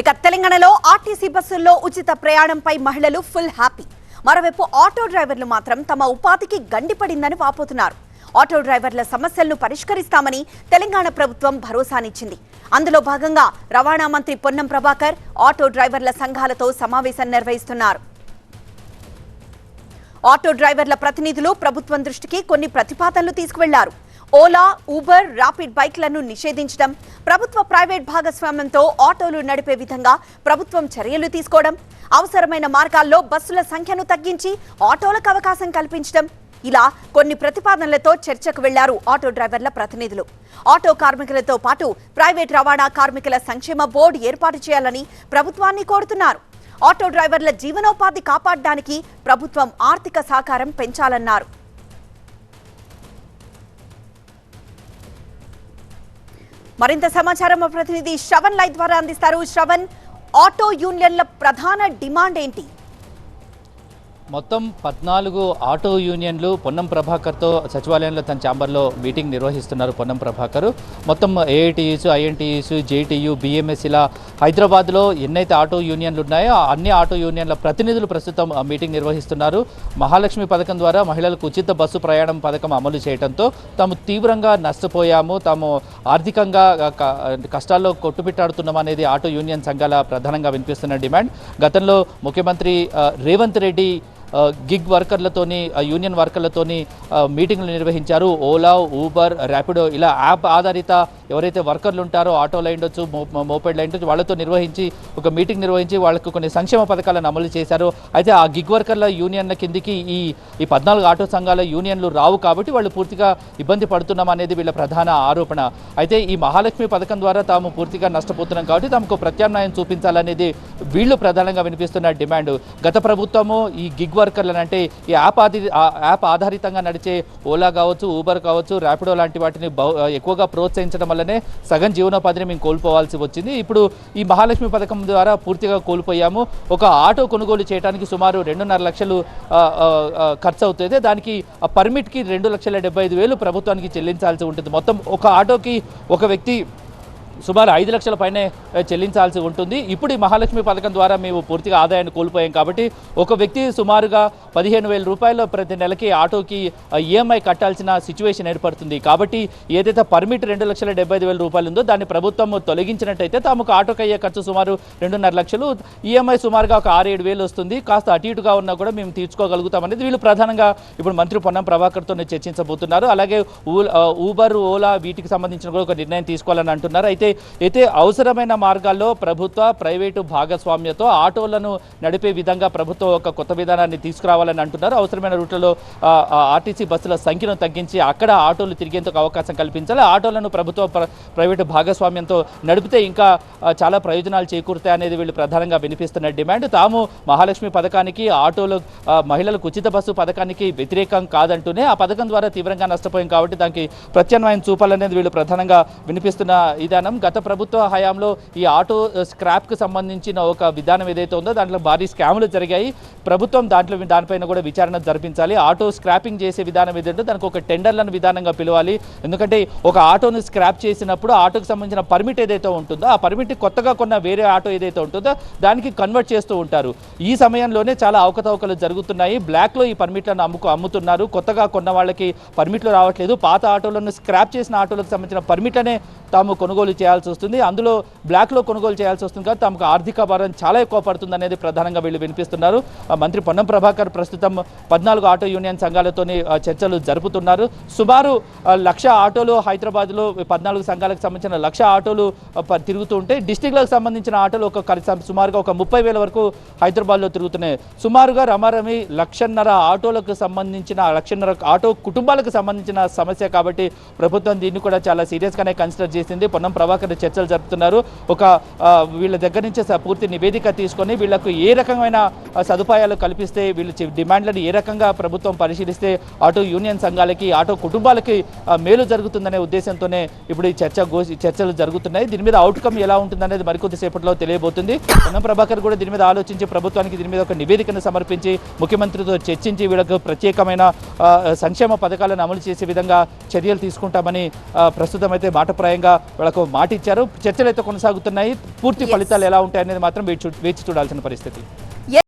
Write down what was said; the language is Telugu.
ఇక తెలంగాణలో ఆర్టీసీ బస్సుల్లో ఉచిత ప్రయాణంపై మహిళలు ఫుల్ హ్యాపీ. మరోవైపు ఆటో డ్రైవర్లు మాత్రం తమ ఉపాధికి గండిపడిందని వాపోతున్నారు. ఆటో డ్రైవర్ల సమస్యలను పరిష్కరిస్తామని తెలంగాణ ప్రభుత్వం భరోసానిచ్చింది. అందులో భాగంగా రవాణా మంత్రి పొన్నం ప్రభాకర్ ఆటో డ్రైవర్ల సంఘాలతో సమావేశం నిర్వహిస్తున్నారు. ఆటో డ్రైవర్ల ప్రతినిధులు ప్రభుత్వం దృష్టికి కొన్ని ప్రతిపాదనలు తీసుకువెళ్ళారు. ఓలా ఊబర్ ర్యాపిడ్ బైక్లను నిషేధించడం ప్రభుత్వ ప్రైవేట్ భాగస్వామ్యంతో ఆటోలు నడిపే విధంగా ప్రభుత్వం చర్యలు తీసుకోవడం అవసరమైన మార్గాల్లో బస్సుల సంఖ్యను తగ్గించి ఆటోలకు అవకాశం కల్పించడం. ఇలా కొన్ని ప్రతిపాదనలతో చర్చకు వెళ్ళారు ఆటో డ్రైవర్ల ప్రతినిధులు. ఆటో కార్మికులతో పాటు ప్రైవేట్ రవాణా కార్మికుల సంక్షేమ బోర్డు ఏర్పాటు చేయాలని ప్రభుత్వాన్ని కోరుతున్నారు. ఆటో డ్రైవర్ల జీవనోపాధి కాపాడడానికి ప్రభుత్వం ఆర్థిక సహకారం పెంచాలన్నారు. మరింత సమాచారం మా ప్రతినిధి శ్రవణ్ లైవ్ ద్వారా అందిస్తారు. శ్రవణ్ ఆటో యూనియన్ల ప్రధాన డిమాండ్ ఏంటి? మొత్తం పద్నాలుగు ఆటో యూనియన్లు పొన్నం ప్రభాకర్తో సచివాలయంలో తన ఛాంబర్లో మీటింగ్ నిర్వహిస్తున్నారు పొన్నం ప్రభాకర్. మొత్తం ఏఐటీయూస్ ఐఎన్టీయూస్ జేటీయూ బిఎంఎస్ ఇలా హైదరాబాద్లో ఎన్నైతే ఆటో యూనియన్లు ఉన్నాయో అన్ని ఆటో యూనియన్ల ప్రతినిధులు ప్రస్తుతం మీటింగ్ నిర్వహిస్తున్నారు. మహాలక్ష్మి పథకం ద్వారా మహిళలకు ఉచిత బస్సు ప్రయాణం పథకం అమలు చేయడంతో తాము తీవ్రంగా నష్టపోయాము తాము ఆర్థికంగా కష్టాల్లో కొట్టుబిట్టాడుతున్నాం అనేది ఆటో యూనియన్ సంఘాల ప్రధానంగా వినిపిస్తున్న డిమాండ్. గతంలో ముఖ్యమంత్రి రేవంత్ రెడ్డి గిగ్ వర్కర్లతోని యూనియన్ వర్కర్లతోని మీటింగ్లు నిర్వహించారు. ఓలా ఊబర్ ర్యాపిడో ఇలా యాప్ ఆధారిత ఎవరైతే వర్కర్లు ఉంటారో ఆటోలు అయిండొచ్చు మో- మోపెడ్లు అయిండొచ్చు వాళ్ళతో నిర్వహించి ఒక మీటింగ్ నిర్వహించి వాళ్ళకు కొన్ని సంక్షేమ పథకాలను అమలు చేశారు. అయితే ఆ గిగ్ వర్కర్ల యూనియన్ల కిందికి ఈ ఈ పద్నాలుగు ఆటో సంఘాల యూనియన్లు రావు కాబట్టి వాళ్ళు పూర్తిగా ఇబ్బంది పడుతున్నాం అనేది వీళ్ళ ప్రధాన ఆరోపణ. అయితే ఈ మహాలక్ష్మి పథకం ద్వారా తాము పూర్తిగా నష్టపోతున్నాం కాబట్టి తమకు ప్రత్యామ్నాయం చూపించాలనేది వీళ్ళు ప్రధానంగా వినిపిస్తున్న డిమాండ్. గత ప్రభుత్వము ఈ గిగ్ వర్కర్లను అంటే ఈ యాప్ ఆది ఆ యాప్ ఆధారితంగా నడిచే ఓలా కావచ్చు ఊబర్ కావచ్చు ర్యాపిడో లాంటి వాటిని ఎక్కువగా ప్రోత్సహించడం వల్లనే సగం జీవనోపాధిని మేము కోల్పోవాల్సి వచ్చింది. ఇప్పుడు ఈ మహాలక్ష్మి పథకం ద్వారా పూర్తిగా కోల్పోయాము. ఒక ఆటో కొనుగోలు చేయడానికి సుమారు రెండున్నర లక్షలు ఖర్చు అవుతుంది దానికి పర్మిట్కి రెండు లక్షల డెబ్బై ఐదు వేలు ప్రభుత్వానికి చెల్లించాల్సి ఉంటుంది. మొత్తం ఒక ఆటోకి ఒక వ్యక్తి సుమారు ఐదు లక్షల పైనే చెల్లించాల్సి ఉంటుంది. ఇప్పుడు ఈ మహాలక్ష్మి పథకం ద్వారా మేము పూర్తిగా ఆదాయాన్ని కోల్పోయాం కాబట్టి ఒక వ్యక్తి సుమారుగా పదిహేను వేల రూపాయలు ప్రతి నెలకి ఆటోకి ఈఎంఐ కట్టాల్సిన సిచ్యువేషన్ ఏర్పడుతుంది. కాబట్టి ఏదైతే పర్మిట్ రెండు లక్షల డెబ్బై ఐదు వేల రూపాయలు ఉందో దాన్ని ప్రభుత్వం తొలగించినట్టయితే తమకు ఆటోకి అయ్యే ఖర్చు సుమారు రెండున్నర లక్షలు. ఈఎంఐ సుమారుగా ఒక ఆరు ఏడు వేలు వస్తుంది. కాస్త అటు ఇటుగా ఉన్నా కూడా మేము తీర్చుకోగలుగుతాం అనేది వీళ్ళు ప్రధానంగా ఇప్పుడు మంత్రి పొన్నం ప్రభాకర్తో చర్చించబోతున్నారు. అలాగే ఊబర్ ఓలా వీటికి సంబంధించిన కూడా ఒక నిర్ణయం తీసుకోవాలని అంటున్నారు. అయితే అయితే అవసరమైన మార్గాల్లో ప్రభుత్వ ప్రైవేటు భాగస్వామ్యతో ఆటోలను నడిపే విధంగా ప్రభుత్వం ఒక కొత్త విధానాన్ని తీసుకురావాలని అంటున్నారు. అవసరమైన రూట్లలో ఆర్టీసీ బస్సుల సంఖ్యను తగ్గించి అక్కడ ఆటోలు తిరిగేందుకు అవకాశం కల్పించాలి. ఆటోలను ప్రభుత్వ ప్ర- ప్రైవేటు భాగస్వామ్యంతో నడిపితే ఇంకా చాలా ప్రయోజనాలు చేకూరుతాయి అనేది వీళ్ళు ప్రధానంగా వినిపిస్తున్న డిమాండ్. తాము మహాలక్ష్మి పథకానికి ఆటోలు మహిళలకు ఉచిత బస్సు పథకానికి వ్యతిరేకం కాదంటూనే ఆ పథకం ద్వారా తీవ్రంగా నష్టపోయాం కాబట్టి దానికి ప్రత్యామ్నాయం చూపాలనేది వీళ్ళు ప్రధానంగా వినిపిస్తున్న విధానం గత ప్రభుత్వ హయాంలో ఈ ఆటో స్క్రాప్కి సంబంధించిన ఒక విధానం ఏదైతే ఉందో దాంట్లో భారీ స్కాములు జరిగాయి. ప్రభుత్వం దాంట్లో దానిపైన కూడా విచారణ జరిపించాలి. ఆటో స్క్రాపింగ్ చేసే విధానం ఏదంటే దానికి ఒక టెండర్లను విధానంగా పిలవాలి. ఎందుకంటే ఒక ఆటోను స్క్రాప్ చేసినప్పుడు ఆటోకి సంబంధించిన పర్మిట్ ఏదైతే ఉంటుందో ఆ పర్మిట్ కొత్తగా కొన్న వేరే ఆటో ఏదైతే ఉంటుందో దానికి కన్వర్ట్ చేస్తూ ఉంటారు. ఈ సమయంలోనే చాలా అవకతవకలు జరుగుతున్నాయి. బ్లాక్లో ఈ పర్మిట్లను అమ్ముకు అమ్ముతున్నారు. కొత్తగా కొన్న వాళ్ళకి పర్మిట్లు రావట్లేదు. పాత ఆటోలను స్క్రాప్ చేసిన ఆటోలకు సంబంధించిన పర్మిట్లనే తాము కొనుగోలు చేయాల్సి వస్తుంది. అందులో బ్లాక్లో కొనుగోలు చేయాల్సి వస్తుంది కాబట్టి తమకు ఆర్థిక భారం చాలా ఎక్కువ పడుతుంది అనేది ప్రధానంగా వీళ్ళు వినిపిస్తున్నారు. మంత్రి పొన్నం ప్రభాకర్ ప్రస్తుతం పద్నాలుగు ఆటో యూనియన్ సంఘాలతోని చర్చలు జరుపుతున్నారు. సుమారు లక్ష ఆటోలు హైదరాబాద్లో పద్నాలుగు సంఘాలకు సంబంధించిన లక్ష ఆటోలు తిరుగుతూ ఉంటే డిస్టిక్లకు సంబంధించిన ఆటోలు ఒక సుమారుగా ఒక ముప్పై వేల వరకు హైదరాబాద్లో తిరుగుతున్నాయి. సుమారుగా రమారమి లక్షన్నర ఆటోలకు సంబంధించిన లక్షన్నర ఆటో కుటుంబాలకు సంబంధించిన సమస్య కాబట్టి ప్రభుత్వం దీన్ని కూడా చాలా సీరియస్గానే కన్సిడర్ చేసింది. పొన్నం ప్రభాకర్ చర్చలు జరుపుతున్నారు. ఒక వీళ్ళ దగ్గర నుంచి పూర్తి నివేదిక తీసుకొని వీళ్ళకు ఏ రకమైన సదుపాయాలు కల్పిస్తే వీళ్ళ డిమాండ్లను ఏ రకంగా ప్రభుత్వం పరిశీలిస్తే ఆటో యూనియన్ సంఘాలకి ఆటో కుటుంబాలకి మేలు జరుగుతుందనే ఉద్దేశంతోనే ఇప్పుడు ఈ చర్చ చర్చలు జరుగుతున్నాయి. దీని మీద అవుట్కమ్ ఎలా ఉంటుందనేది మరికొద్దిసేపట్లో తెలియబోతుంది. పొన్నం ప్రభాకర్ కూడా దీని మీద ఆలోచించి ప్రభుత్వానికి దీని మీద ఒక నివేదికను సమర్పించి ముఖ్యమంత్రితో చర్చించి వీళ్ళకు ప్రత్యేకమైన సంక్షేమ పథకాలను అమలు చేసే విధంగా చర్యలు తీసుకుంటామని ప్రస్తుతం అయితే మాటప్రాయంగా వీళ్ళకు మాట మాట ఇచ్చారు చర్చలు అయితే కొనసాగుతున్నాయి. పూర్తి. ఫలితాలు ఎలా ఉంటాయనేది మాత్రం వేచి చూడాల్సిన పరిస్థితి.